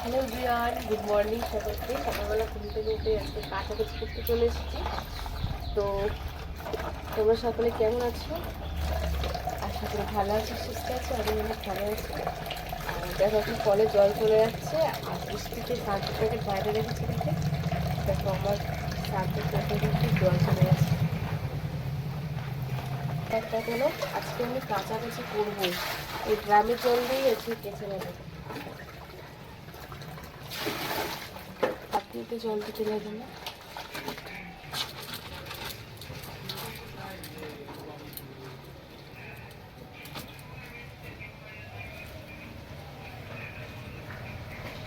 Hello জিয়ান good morning সকলকে সকালবেলা ঘুম থেকে উঠে আজকে কাছাকাছি করতে চলে এসেছি। তো তোমরা সকলে কেমন আছো? আশা করি ভালো আছো, সুস্থ আছো আমি অনেক ভালো আছি। দেখো, এখন কলে জল চলে যাচ্ছে আর বৃষ্টিতে প্যাকেট বাইরে রেখেছি দেখে, আমার প্যাকেটে জল চলে যাচ্ছে একটা হলো আজকে আমি কাছাকাছি করব। এই গ্রামের জল দিয়ে একটু কেচে নেব আপনি তো জল দিতে যাবেন না।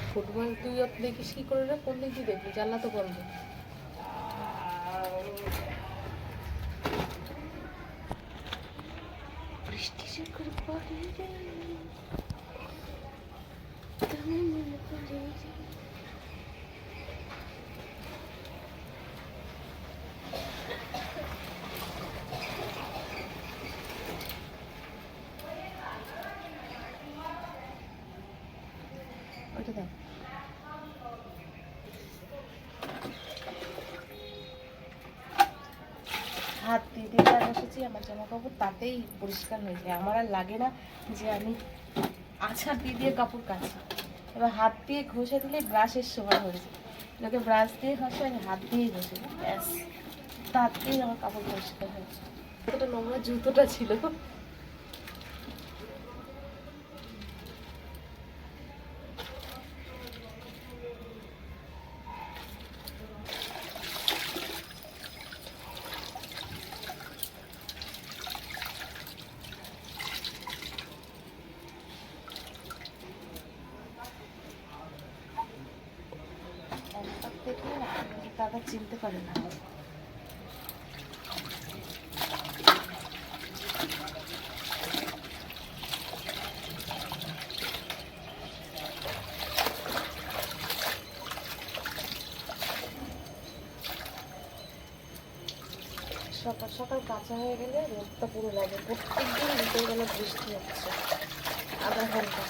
ফুটবল তুই দেখিস কি করে রে? কোন দিক দিয়ে দেখবি? জানলা তো বন্ধ বৃষ্টি যে করে পড়ে রে তুমি মনে পড়ে রে ওটা দাও হাত বসেছি আমার জামা কাপড় তাতেই পরিষ্কার হয়ে যায়। আমার আর লাগে না যে আমি আছা দিয়ে দিয়ে কাপড় কাছি এবার হাত দিয়ে ঘষে দিলে ব্রাশের সময় হয়ে যায় লোকে ব্রাশ দিয়ে ঘষে আমি হাত দিয়েই ঘষে ব্যাস, তাতেই আমার কাপড় পরিষ্কার হয়েছে। একটা নোংরা জুতোটা ছিল। দেখলে দাদা চিনতে পারে না। সকাল সকাল কাঁচা হয়ে গেলে রোদটা পুরো লাগে। প্রত্যেকদিন বিকেলবেলা বৃষ্টি হচ্ছে, আধা ঘণ্টা।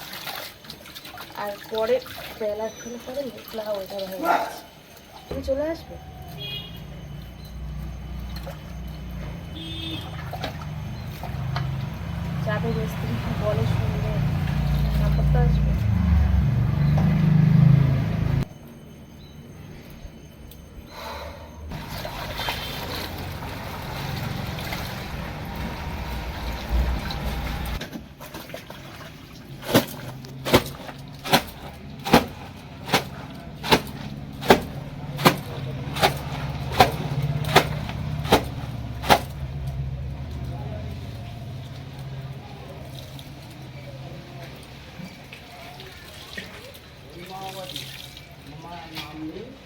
আর পরে বেলা খেলে পরে মেঘলা ওয়েদার হয়ে যাচ্ছে। তুমি চলে আসবে? যাবে মিস্ত্রি কি বলে শুনবে? তারপর তো আসবে? I'm mom lived.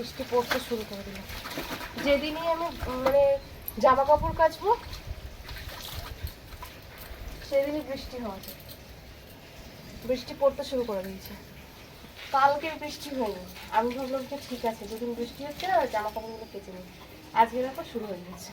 বৃষ্টি পড়তে শুরু করে দিল। যেদিনই আমি মানে জামা কাপড় কাচবো, সেদিনই বৃষ্টি হওয়া যায় বৃষ্টি পড়তে শুরু করে দিয়েছে। কালকে বৃষ্টি হয়নি। আমি ভাবলাম যে ঠিক আছে, যেদিন বৃষ্টি হচ্ছে না জামা কাপড়গুলো কেচে নিই। আজকে দেখো শুরু হয়ে গেছে।